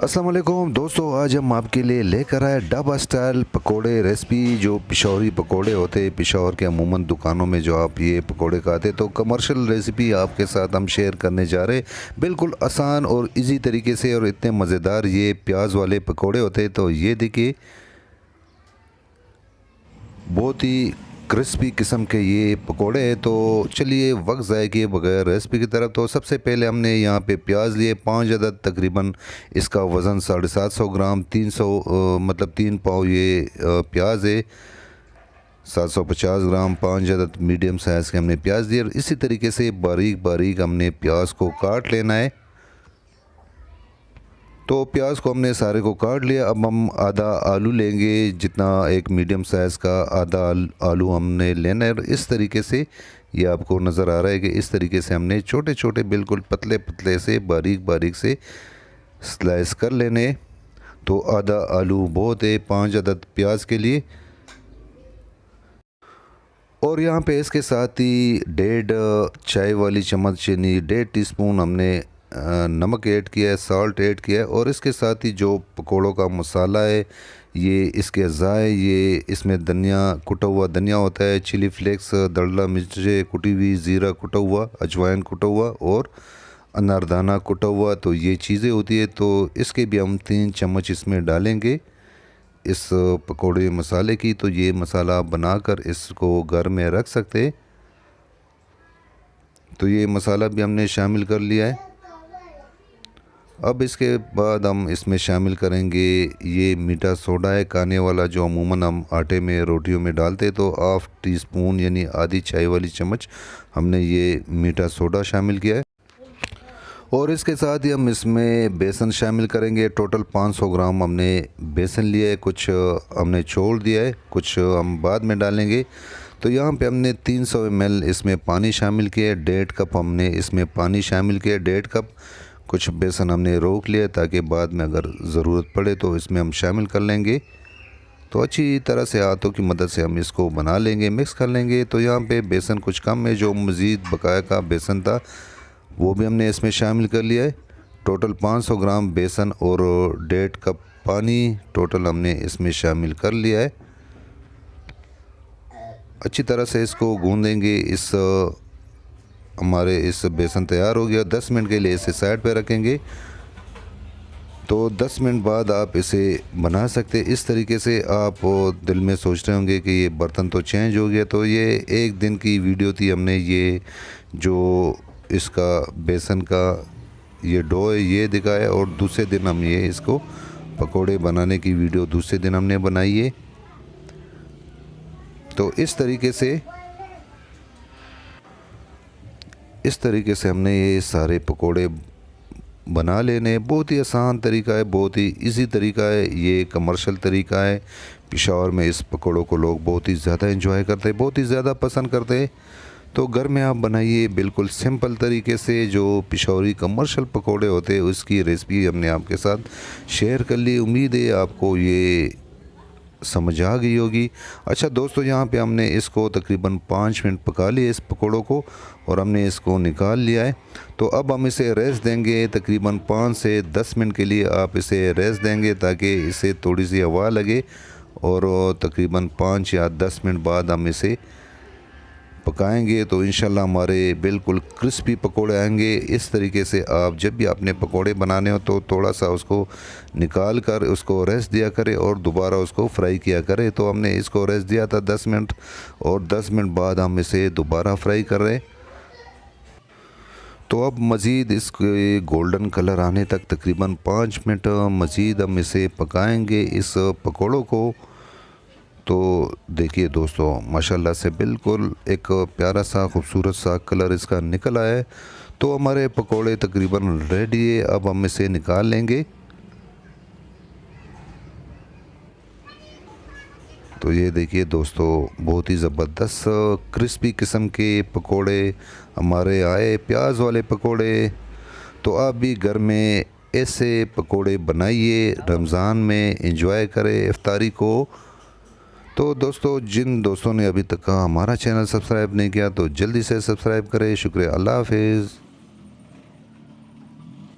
वालेकुम दोस्तों, आज हम आपके लिए लेकर आए डबा स्टाइल पकोड़े रेसिपी, जो पिशौरी पकोड़े होते हैं। पिशौर के अमूमन दुकानों में जो आप ये पकोड़े खाते तो कमर्शियल रेसिपी आपके साथ हम शेयर करने जा रहे बिल्कुल आसान और इजी तरीके से और इतने मज़ेदार ये प्याज वाले पकोड़े होते तो ये देखिए, बहुत ही क्रिस्पी किस्म के ये पकोड़े हैं तो चलिए वक्त ज़ाय किए बगैर रेसिपी की तरफ़ तो सबसे पहले हमने यहाँ पे प्याज लिए, पाँच अदद तकरीबन इसका वज़न साढ़े सात सौ ग्राम, तीन सौ मतलब तीन पाव ये प्याज है, सात सौ पचास ग्राम, पाँच अदद मीडियम साइज़ के हमने प्याज दिए, और इसी तरीके से बारीक बारीक हमने प्याज को काट लेना है। तो प्याज को हमने सारे को काट लिया। अब हम आधा आलू लेंगे, जितना एक मीडियम साइज़ का आधा आलू हमने लेना है। और इस तरीके से ये आपको नज़र आ रहा है कि इस तरीके से हमने छोटे छोटे बिल्कुल पतले पतले से बारीक बारीक से स्लाइस कर लेने। तो आधा आलू बहुत है, पाँच अदद प्याज के लिए। और यहाँ पे इसके साथ ही डेढ़ चाय वाली चम्मच चीनी डेढ़ टीस्पून हमने नमक ऐड किया है सॉल्ट ऐड किया है और इसके साथ ही जो पकोड़ों का मसाला है, ये इसके अज़ाए ये इसमें धनिया कुटा हुआ, धनिया होता है चिली फ्लेक्स दड़ला मिर्च कुटी हुई ज़ीरा कुटा हुआ, अजवाइन कुटा हुआ और अनारदाना कुटा हुआ तो ये चीज़ें होती है तो इसके भी हम तीन चम्मच इसमें डालेंगे इस पकोड़े मसाले की तो ये मसाला बनाकर इसको घर में रख सकते तो ये मसाला भी हमने शामिल कर लिया है। अब इसके बाद हम इसमें शामिल करेंगे ये मीठा सोडा है, खाने वाला जो अमूमन हम आटे में, रोटियों में डालते तो हाफ़ टी स्पून यानी आधी चाय वाली चम्मच हमने ये मीठा सोडा शामिल किया है। और इसके साथ ही हम इसमें बेसन शामिल करेंगे। टोटल 500 ग्राम हमने बेसन लिया है, कुछ हमने छोड़ दिया है, कुछ हम बाद में डालेंगे। तो यहाँ पे हमने 300 सौ इसमें पानी शामिल किया है, डेढ़ कप हमने इसमें पानी शामिल किया है, डेढ़ कप। कुछ बेसन हमने रोक लिया ताकि बाद में अगर ज़रूरत पड़े तो इसमें हम शामिल कर लेंगे। तो अच्छी तरह से हाथों की मदद से हम इसको बना लेंगे, मिक्स कर लेंगे। तो यहाँ पे बेसन कुछ कम है, जो मज़ीद बकाया का बेसन था, वो भी हमने इसमें शामिल कर लिया है। टोटल 500 ग्राम बेसन और डेढ़ कप पानी टोटल हमने इसमें शामिल कर लिया है। अच्छी तरह से इसको गूँधेंगे इस हमारे इस बेसन तैयार हो गया। 10 मिनट के लिए इसे साइड पे रखेंगे। तो 10 मिनट बाद आप इसे बना सकते इस तरीके से आप दिल में सोच रहे होंगे कि ये बर्तन तो चेंज हो गया। तो ये एक दिन की वीडियो थी हमने। ये जो इसका बेसन का ये डो है, ये दिखाया और दूसरे दिन हम ये इसको पकोड़े बनाने की वीडियो दूसरे दिन हमने बनाई है। तो इस तरीके से इस तरीके से हमने ये सारे पकोड़े बना लेने। बहुत ही आसान तरीका है, बहुत ही इजी तरीका है, ये कमर्शियल तरीका है। पिशावर में इस पकोड़ों को लोग बहुत ही ज़्यादा इंजॉय करते हैं, बहुत ही ज़्यादा पसंद करते हैं। तो घर में आप बनाइए बिल्कुल सिंपल तरीके से जो पिशौरी कमर्शियल पकोड़े होते हैं, उसकी रेसिपी हमने आपके साथ शेयर कर ली। उम्मीद है आपको ये समझ आ गई होगी। अच्छा दोस्तों, यहाँ पे हमने इसको तकरीबन पाँच मिनट पका लिए इस पकोड़ों को और हमने इसको निकाल लिया है। तो अब हम इसे रेस्ट देंगे तकरीबन पाँच से दस मिनट के लिए। आप इसे रेस्ट देंगे ताकि इसे थोड़ी सी हवा लगे और तकरीबन पाँच या दस मिनट बाद हम इसे पकाएँगे तो इन हमारे बिल्कुल क्रिस्पी पकोड़े आएँगे। इस तरीके से आप जब भी आपने पकोड़े बनाने हो तो थोड़ा सा उसको निकाल कर उसको रेस्ट दिया करें और दोबारा उसको फ्राई किया करें। तो हमने इसको रेस्ट दिया था 10 मिनट और 10 मिनट बाद हम इसे दोबारा फ्राई कर रहे तो अब मज़ीद इसके गोल्डन कलर आने तक तकरीबन पाँच मिनट मज़ीद हम इसे पकाएँगे इस पकौड़ों को। तो देखिए दोस्तों, माशाल्लाह से बिल्कुल एक प्यारा सा, खूबसूरत सा कलर इसका निकल आया है। तो हमारे पकोड़े तकरीबन रेडी है। अब हम इसे निकाल लेंगे। तो ये देखिए दोस्तों, बहुत ही ज़बरदस्त क्रिस्पी किस्म के पकोड़े हमारे आए प्याज वाले पकोड़े। तो आप भी घर में ऐसे पकोड़े बनाइए, रमज़ान में इंजॉय करें, इफ्तारी को। तो दोस्तों, जिन दोस्तों ने अभी तक हमारा चैनल सब्सक्राइब नहीं किया तो जल्दी से सब्सक्राइब करें। शुक्रिया। अल्लाह हाफिज़।